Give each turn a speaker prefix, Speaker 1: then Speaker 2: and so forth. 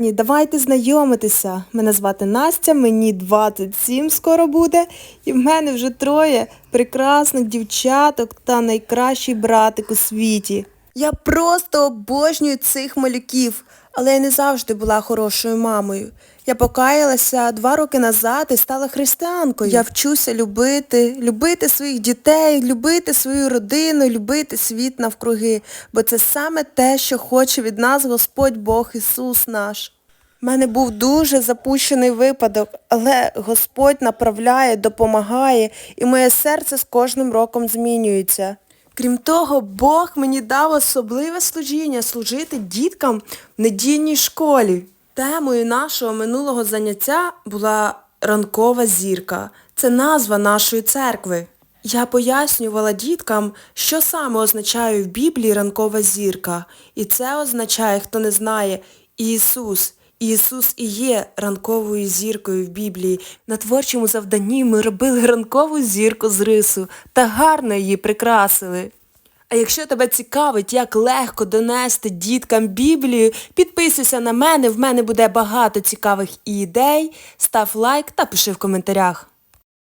Speaker 1: Ні, Давайте знайомитися. Мене звати Настя, мені 27 скоро буде, і в мене вже троє прекрасних дівчаток та найкращий братик у світі. Я просто обожнюю цих малюків, але я не завжди була хорошою мамою. Я покаялася два роки назад і стала християнкою. Я вчуся любити, любити своїх дітей, любити свою родину, любити світ навкруги, бо це саме те, що хоче від нас Господь Бог Ісус наш. У мене був дуже запущений випадок, але Господь направляє, допомагає, і моє серце з кожним роком змінюється. Крім того, Бог мені дав особливе служіння служити діткам в недільній школі. Темою нашого минулого заняття була ранкова зірка. Це назва нашої церкви. Я пояснювала діткам, що саме означає в Біблії ранкова зірка. І це означає, хто не знає, Ісус. Ісус і є ранковою зіркою в Біблії. На творчому завданні ми робили ранкову зірку з рису та гарно її прикрасили. А якщо тебе цікавить, як легко донести діткам Біблію, підписуйся на мене, в мене буде багато цікавих ідей, став лайк та пиши в коментарях.